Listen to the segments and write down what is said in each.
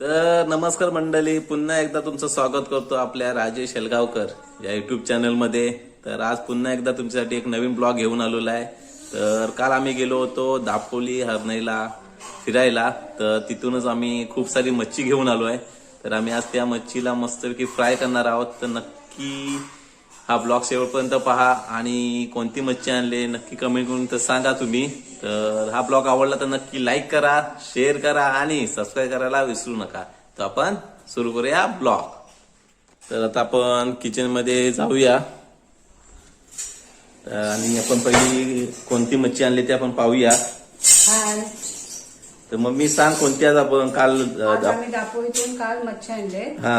तर नमस्कार मंडळी पुन्हा एकदा तुमचं स्वागत करतो आपल्या राजेश हेलगावकर या युट्यूब चॅनलमध्ये तर आज पुन्हा एकदा तुमच्यासाठी एक नवीन ब्लॉग घेऊन आलेलो आहे. तर काल आम्ही गेलो होतो दापोली हरणईला फिरायला. तर तिथूनच आम्ही खूप सारी मच्छी घेऊन आलो आहे. तर आम्ही आज त्या मच्छीला मस्तपैकी फ्राय करणार आहोत. तर नक्की हा ब्लॉग शेवटपर्यंत पहा आणि कोणती मच्छी आणले नक्की कमेंट करून तर सांगा तुम्ही. तर हा ब्लॉग आवडला तर नक्की लाईक करा शेअर करा आणि सबस्क्राईब करायला विसरू नका. तर आपण सुरू करूया ब्लॉग. तर आता आपण किचनमध्ये जाऊया. आणि आपण पहिली कोणती मच्छी आणली ते आपण पाहूया. तर मग मी सांग कोणती आज आपण काल आज दा- आम्ही दापोलीतून काल मच्छी आणले. हा.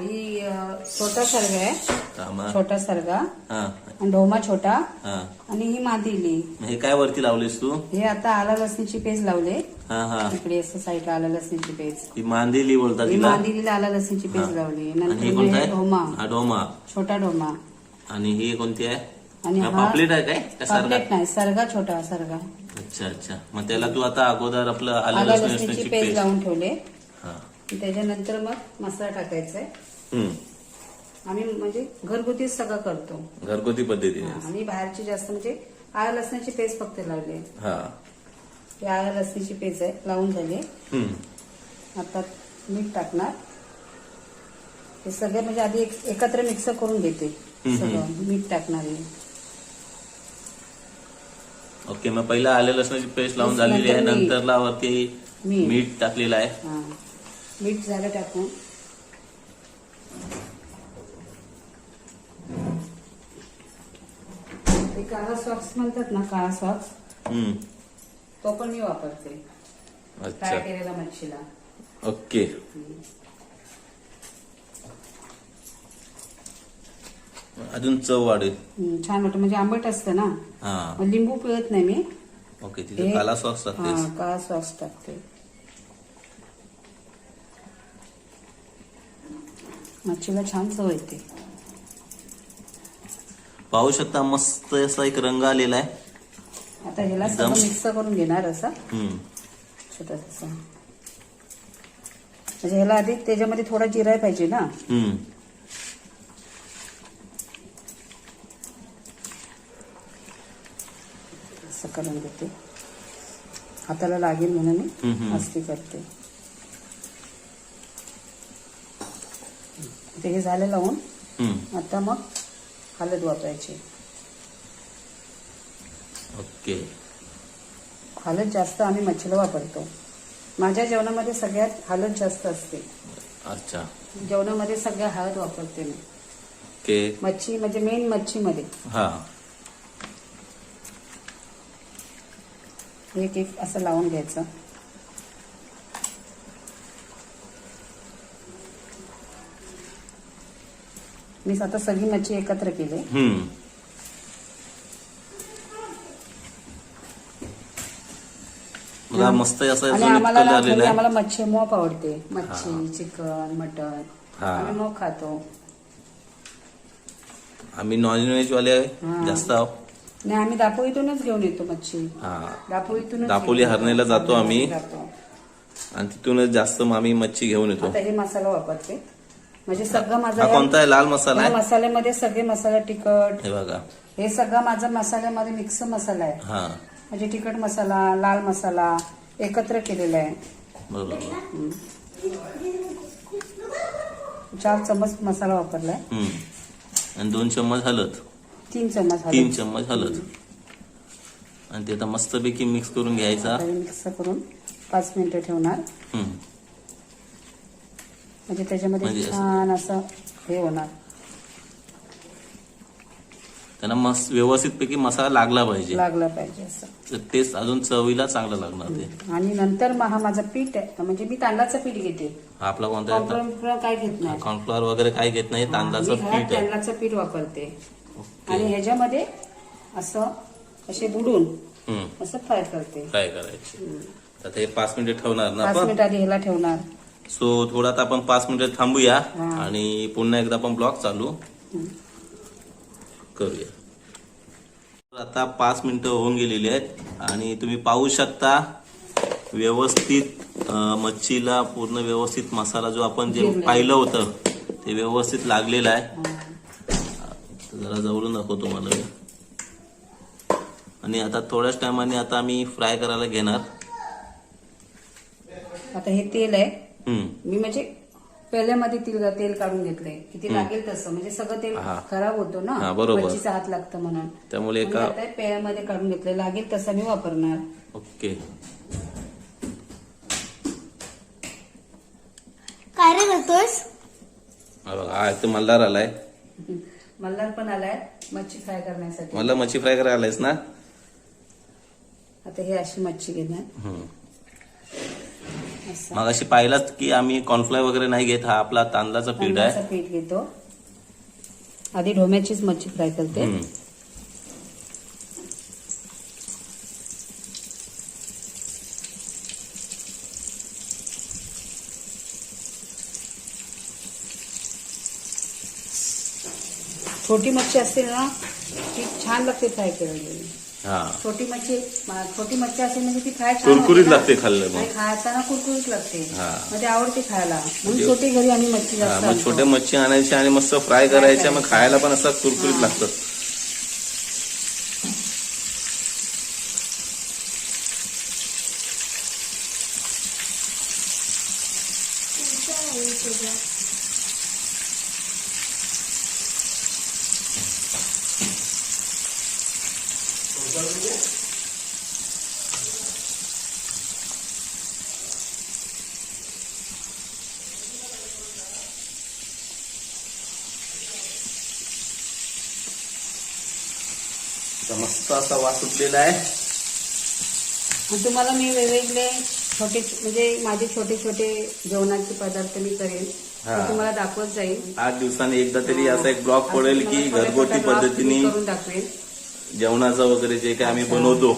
ही अ, छोटा सर्ग आहे. छोटा सर्गा. हा. आणि ढोमा छोटा. हा. आणि ही मादिली मग हे काय वरती लावलीस तू? हे आता आला लसणीची पेज लावले. हा हा. इकडे असं साईड आला लसणीची पेज ही मांदेली बोलतात ही तिला मादिलीला आला लसणीची पेज लावली. आणि नंतर हे कोणतं हे आहे? ढोमा हा डोमा. छोटा ढोमा आणि ही कोणती आहे? आणि हा हा पापलेट आहे काय? का सारखा? पापलेट नाही सर्गा छोटा सर्गा. अच्छा अच्छा. मग त्याला तू आता अगोदर आपलं आलं आला लसूण लसणीची पेस्ट लावून ठेवले. हा. त्याच्यानंतर मग मसाला टाकायचा आहे. हम्म. आम्ही म्हणजे घरगुतीच सगळं करतो. घरगुती पद्धतीने. आणि बाहेरची जास्त म्हणजे आळा लसणाची पेस्ट फक्त लावली. हा. ही आळा लसणीची पेस्ट आहे लावून झाली. हम्म. आता मीठ टाकणार. हे सगळे म्हणजे आधी एक- एकत्र मिक्स करून घेते. सगळं मीठ टाकणार आहे. ओके मग पहिला आलं लसणाची पेस्ट लावून झालेली आहे. नंतर मीठ. नंतरला वरती मीठ. मीठ टाकलेलं आहे. हा. मीठ झालं टाकून. ते काळा सॉक्स म्हणतात ना काळा सॉक्स? हम्म. तो पण मी वापरते. फ्राय अच्छा केलेला मच्छीला. ओके. अजून चव वाढेल हम्म, छान वाटतं. म्हणजे आंबट असतं ना? हा. मग लिंबू पिळत नाही मी. ओके तिथे हे- काला सॉस टाकतेस हा काळा सॉस टाकते. मच्छीला छान चव येते. पाहू शकता मस्त असा एक रंग आलेला आहे. आता ह्याला एकदम. सगळं मिक्स करून घेणार असं. हम्म. छोटासा. म्हणजे ह्याला आधी त्याच्यामध्ये थोडा जिराय पाहिजे ना? हम्म. असं करून घेते हाताला लागेल म्हणून मी. मस्ती करते. ते हे झालं लावून. आता मग हळद वापरायची. ओके. हळद जास्त आम्ही मच्छीला वापरतो. माझ्या जेवणामध्ये सगळ्यात हळद जास्त असते. अच्छा. जेवणामध्ये सगळ्या हळद वापरते मी. मच्छी म्हणजे मेन मच्छीमध्ये. एक एक असं लावून घ्यायचं. मी आता सगळी मच्छी एकत्र केली. मस्त असं आणि जो आम्हाला मच्छी मोप आवडते. मच्छी चिकन मटन. हा. आम्ही मोप खातो. आम्ही नॉन व्हेज वाले. जास्त आहो नाही आम्ही दापोलीतूनच घेऊन येतो मच्छी. हा. दापोलीतूनच दापोली घेऊन येतो. हरण्याला जातो आम्ही. जातो. आणि तिथूनच जास्त मग आम्ही मच्छी घेऊन येतो. आता हे मसाला वापरते. म्हणजे सगळं माझं हा कोणता आहे? लाल मसाला या आहे? मसाल्यामध्ये सगळे मसाला तिखट. हे बघा. हे सगळं माझा मसाल्यामध्ये मिक्स मसाला आहे. हा. म्हणजे तिखट मसाला लाल मसाला एकत्र केलेला आहे. बरोबर. चार चमच मसाला वापरलाय. हम्म. आणि दोन चम्मच हलद. तीन चमच तीन हळद चम्मच हलद आणि ते आता मस्तपैकी मिक्स करून घ्यायचा. मिक्स करून पाच मिनिटं ठेवणार. हम्म. म्हणजे त्याच्यामध्ये म्हणजे असं- छान असं हे होणार. त्यांना मस्त व्यवस्थित पैकी मसाला लागला पाहिजे. लागलं पाहिजे असं. तर तेच अजून चवीला चांगलं लागणार ते. आणि नंतर मग हा माझा पीठ आहे. म्हणजे मी तांदळाचं पीठ घेते. हा आपला कोणता कॉर्नफ्लोअर काय घेत नाही. कॉर्नफ्लॉवर वगैरे काही घेत नाही तांदळाचं मी घरात पीठ आहे. तांदळाचं पीठ वापरते. आणि ह्याच्यामध्ये असं असे बुडून असं फ्राय करते. काय करायचे. तर ते पाच मिनिटे ठेवणार ना पाच आपण? मिनिट आधी ह्याला ठेवणार. सो थोडा आता आपण पाच मिनिटं थांबूया हा. आणि पुन्हा एकदा आपण ब्लॉग चालू करूया. तर आता पाच मिनिटं होऊन गेलेली आहेत आणि तुम्ही पाहू शकता व्यवस्थित अं, मच्छीला पूर्ण व्यवस्थित मसाला जो आपण जे. पाहिलं होतं ते व्यवस्थित लागलेलं आहे. हा. जरा जवळून दाखवतो तुम्हाला मी. आणि आता थोड्याच टायमाने आता आम्ही फ्राय करायला घेणार. आता हे तेल आहे. हम्म. मी म्हणजे पहिल्यामध्ये तेल तेल काढून घेतलंय. किती लागेल तसं. म्हणजे सगळं तेल. खराब होतो ना. हा, बरोबर. हात लागतं म्हणून. त्यामुळे एका आता पेयामध्ये काढून घेतलंय. लागेल तसं मी वापरणार. ओके. काय ते मल्हार आलाय मल्हार पण आलाय मच्छी फ्राय करण्यासाठी. मला मच्छी फ्राय करायला आलायस ना? आता हे अशी मच्छी घेणार. हम्म. असं. मग अशी पाहिलाच की आम्ही कॉर्नफ्लाय वगैरे नाही घेत हा आपला तांदळाचा पीठ आहे. तांदळाचं पीठ घेतो. आधी ढोम्याचीच मच्छी फ्राय करते. हम्म. छोटी मच्छी असते ना ती छान लागते फ्राय केलेली हा छोटी मच्छी छोटी मच्छी असेल म्हणजे ती फ्राय कुरकुरीत. लागते खाल्लं मग. खाताना कुरकुरीत लागते हा. म्हणजे आवडते खायला म्हणून म्हणजे- छोटी घरी आम्ही मच्छी हा, जास्त मग आणतो. छोट्या मच्छी आणायच्या आणि मस्त फ्राय करायच्या मग खायला पण असं कुरकुरीत. लागतं तर मस्त असा वास सुटलेला आहे. तुम्हाला मी वेगवेगळे छोटे म्हणजे माझे छोटे छोटे जेवणाचे पदार्थ मी करेन. ते तुम्हाला दाखवत जाईल आठ दिवसांनी एकदा तरी असा एक ब्लॉग पडेल की घरगुती पद्धतीने दाखवेन. जेवणाचं वगैरे जे काय आम्ही. बनवतो.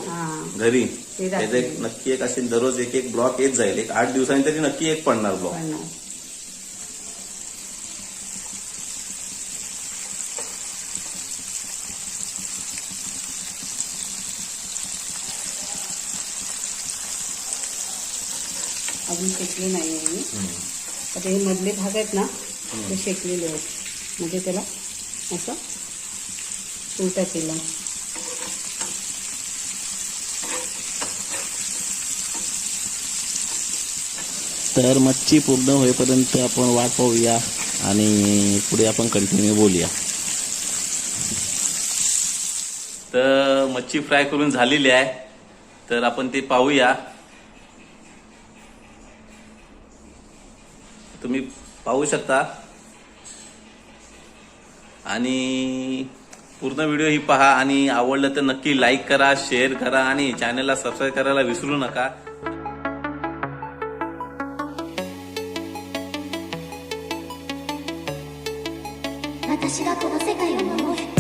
घरी त्याचा एक. नक्की एक असे दररोज एक एक ब्लॉग येत जाईल. एक आठ दिवसांनी तरी नक्की एक पडणार पण अजून शेकले नाही आहे मी. आता हे मधले भाग आहेत ना ते शेकलेले आहेत. म्हणजे त्याला असं उलटा केलं. तर मच्छी पूर्ण होईपर्यंत आपण वाट पाहूया आणि पुढे आपण कंटिन्यू बोलूया. तर मच्छी फ्राय करून झालेली आहे. तर आपण ते पाहूया. तुम्ही पाहू शकता. आणि पूर्ण व्हिडिओ ही पहा आणि आवडलं तर नक्की लाईक करा शेअर करा आणि चॅनलला सबस्क्राईब करायला विसरू नका. 私がこの世界を守る。